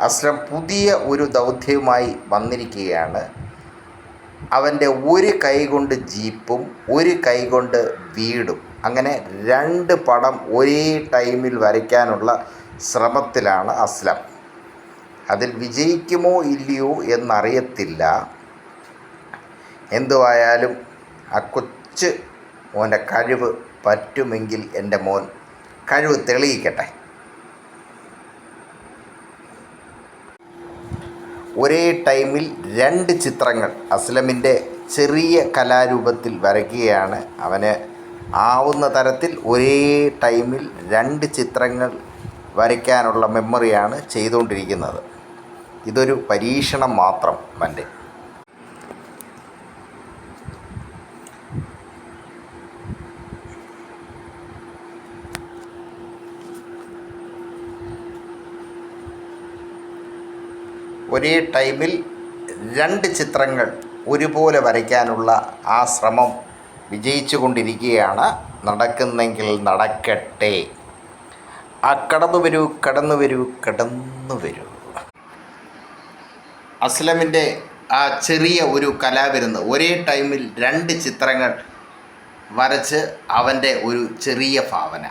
അസ്ലം പുതിയ ഒരു ദൗത്യവുമായി വന്നിരിക്കുകയാണ്. അവന്റെ ഒരു കൈ കൊണ്ട് ജീപ്പും ഒരു കൈ കൊണ്ട് വീടും. അങ്ങനെ രണ്ട് പടം ഒരേ ടൈമിൽ വരയ്ക്കാനുള്ള ശ്രമത്തിലാണ് അസ്ലം. അതിൽ വിജയിക്കുമോ ഇല്ലയോ എന്നറിയത്തില്ല. എന്തുവായാലും ആ കൊച്ച് മോന്റെ കഴിവ് പറ്റുമെങ്കിൽ എന്റെ മോൻ കഴിവ് തെളിയിക്കട്ടെ. ഒരേ ടൈമിൽ രണ്ട് ചിത്രങ്ങൾ അസ്ലമിന്റെ ചെറിയ കലാരൂപത്തിൽ വരയ്ക്കുകയാണ്. അവന് ആവുന്ന തരത്തിൽ ഒരേ ടൈമിൽ രണ്ട് ചിത്രങ്ങൾ വരയ്ക്കാനുള്ള മെമ്മറിയാണ് ചെയ്തുകൊണ്ടിരിക്കുന്നത്. ഇതൊരു പരീക്ഷണം മാത്രം അവന്റെ ഒരേ ടൈമിൽ രണ്ട് ചിത്രങ്ങൾ ഒരുപോലെ വരയ്ക്കാനുള്ള ആ ശ്രമം വിജയിച്ചു കൊണ്ടിരിക്കുകയാണ് നടക്കുന്നെങ്കിൽ നടക്കട്ടെ. ആ കടന്നു വരൂ കടന്നു വരൂ കടന്നു വരൂ. അസ്ലമിന്റെ ആ ചെറിയ ഒരു കലാവിരുന്ന് ഒരേ ടൈമിൽ രണ്ട് ചിത്രങ്ങൾ വരച്ച് അവന്റെ ഒരു ചെറിയ ഭാവന.